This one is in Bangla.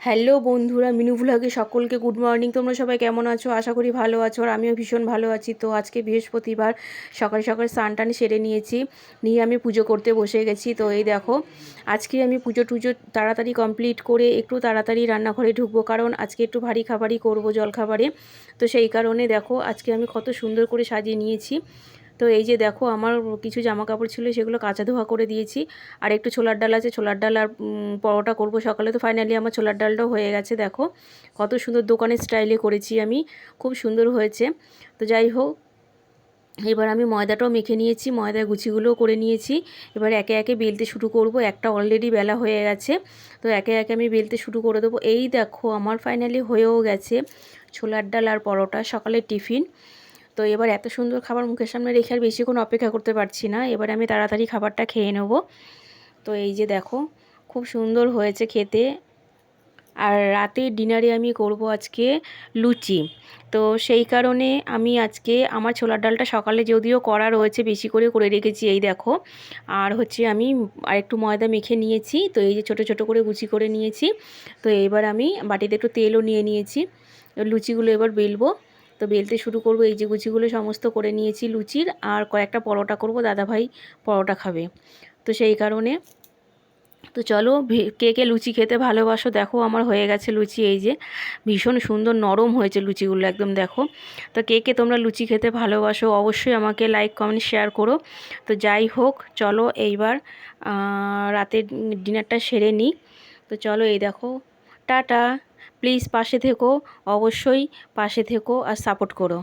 হ্যালো বন্ধুরা, মিনু ভ্লগে সকলকে গুড মর্নিং। তোমরা সবাই কেমন আছো? আশা করি ভালো আছো আর আমিও ভীষণ ভালো আছি। তো আজকে বৃহস্পতিবার, সকাল সকাল স্নান টান সেরে নিয়েছি। নিয়ে আমি পুজো করতে বসে গেছি। তো এই দেখো, আজকে আমি পুজো টুজো তাড়াতাড়ি কমপ্লিট করে একটু তাড়াতাড়ি রান্নাঘরে ঢুকবো কারণ আজকে একটু ভারী খাবারই করব জলখাবারে। তো সেই কারণে দেখো, আজকে আমি কত সুন্দর করে সাজিয়ে নিয়েছি। তো এই যে দেখো, আমার কিছু জামা কাপড় ছিল, সেগুলো কাঁচা ধোয়া করে দিয়েছি। আর একটু ছোলার ডাল আছে, ছোলার ডাল আর পরোটা করব সকালে। তো ফাইনালি আমার ছোলার ডালটাও হয়ে গেছে, দেখো। কত সুন্দর দোকানের স্টাইলে করেছি আমি, খুব সুন্দর হয়েছে। তো যাই হোক, এবার আমি ময়দাটাও মেখে নিয়েছি, ময়দার গুছিগুলোও করে নিয়েছি। এবার একে একে বেলতে শুরু করব, একটা অলরেডি বেলা হয়ে গেছে। তো একে একে আমি বেলতে শুরু করে দেবো। এই দেখো, আমার ফাইনালি হয়েও গেছে ছোলার ডাল আর পরোটা, সকালের টিফিন তো এবার এত সুন্দর খাবার মুখের সামনে রেখে আর বেশিক্ষণ অপেক্ষা করতে পারছি না। এবার আমি তাড়াতাড়ি খাবারটা খেয়ে নেব। তো এই যে দেখো, খুব সুন্দর হয়েছে খেতে। আর রাতে ডিনারে আমি করব আজকে লুচি। তো সেই কারণে আমি আজকে আমার ছোলার ডালটা সকালে যদিও করা রয়েছে, বেশি করে করে রেখেছি, এই দেখো। আর হচ্ছে আমি আরেকটু ময়দা মেখে নিয়েছি, তো এই যে ছোট ছোট করে গুচি করে নিয়েছি। তো এবার আমি বাটিতে একটু তেলও নিয়ে নিয়েছি। লুচিগুলো এবার বেলবো। তো বেলতে শুরু করব। এই যে গুচিগুলো সমস্ত করে নিয়েছি লুচির, আর কয়েকটা পরোটা করব। দাদাভাই পরোটা খাবে। তো সেই কারণে তো চলো কে কে লুচি খেতে ভালোবাসো, দেখো আমার হয়ে গেছে লুচি। এই যে ভীষণ সুন্দর নরম হয়েছে লুচিগুলো, একদম দেখো। তো কে কে তোমরা লুচি খেতে ভালোবাসো, অবশ্যই আমাকে লাইক কমেন্ট শেয়ার করো। তো যাই হোক, চলো এইবার রাতের ডিনারটা সেরে নিই। তো চলো এই দেখো, টাটা। প্লিজ পাশে থেকো অবশ্যই পাশে থেকো আর সাপোর্ট করো।